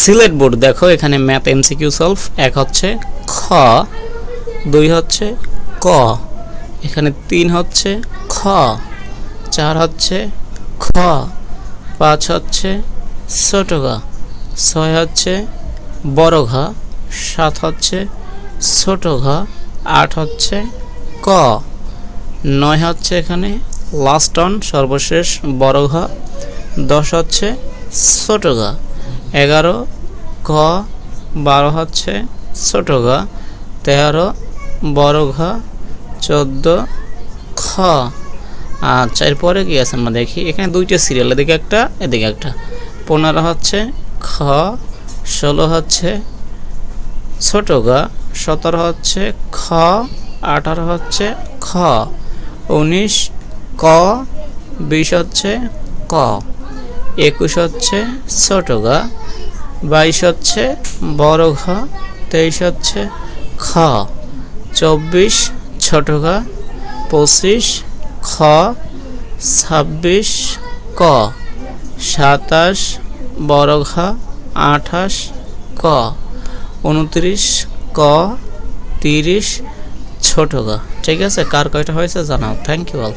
Sylhet board, দেখো এখানে math MCQ solve, এক হচ্ছে খ, দুই হচ্ছে ক, এখানে তিন হচ্ছে খ, চার হচ্ছে খ, পাঁচ হচ্ছে ছোট ঘা ছয় হচ্ছে বড় ঘা সাত হচ্ছে ছোট ঘা আট হচ্ছে ক, নয় হচ্ছে এখানে লাস্ট অন সর্বশেষ বড় ঘা দশ হচ্ছে ছোট ঘা এগারো ক বারো হচ্ছে ছোট ঘা, তেরো, বড় ঘা, চোদ্দ, খ। আচ্ছা এরপরে কি আছে আমরা দেখি? এখানে দুইটা সিরিয়াল এদিকে একটা এদিকে একটা। পনেরো হচ্ছে খ, ষোলো হচ্ছে ছোট গা সতেরো হচ্ছে খ, আঠারো হচ্ছে খ, উনিশ ক, বিশ হচ্ছে ক। একুশ হচ্ছে ছোট গা, বাইশ হচ্ছে বড় ঘ, তেইশ হচ্ছে খ, চব্বিশ ছোট গা পঁচিশ খ, ছাব্বিশ ক, সাতাশ বড় ঘা, আঠাশ ক, উনত্রিশ ক, তিরিশ ছোট গা। ঠিক আছে, কার কয়টা হয়েছে জানাও। Thank you all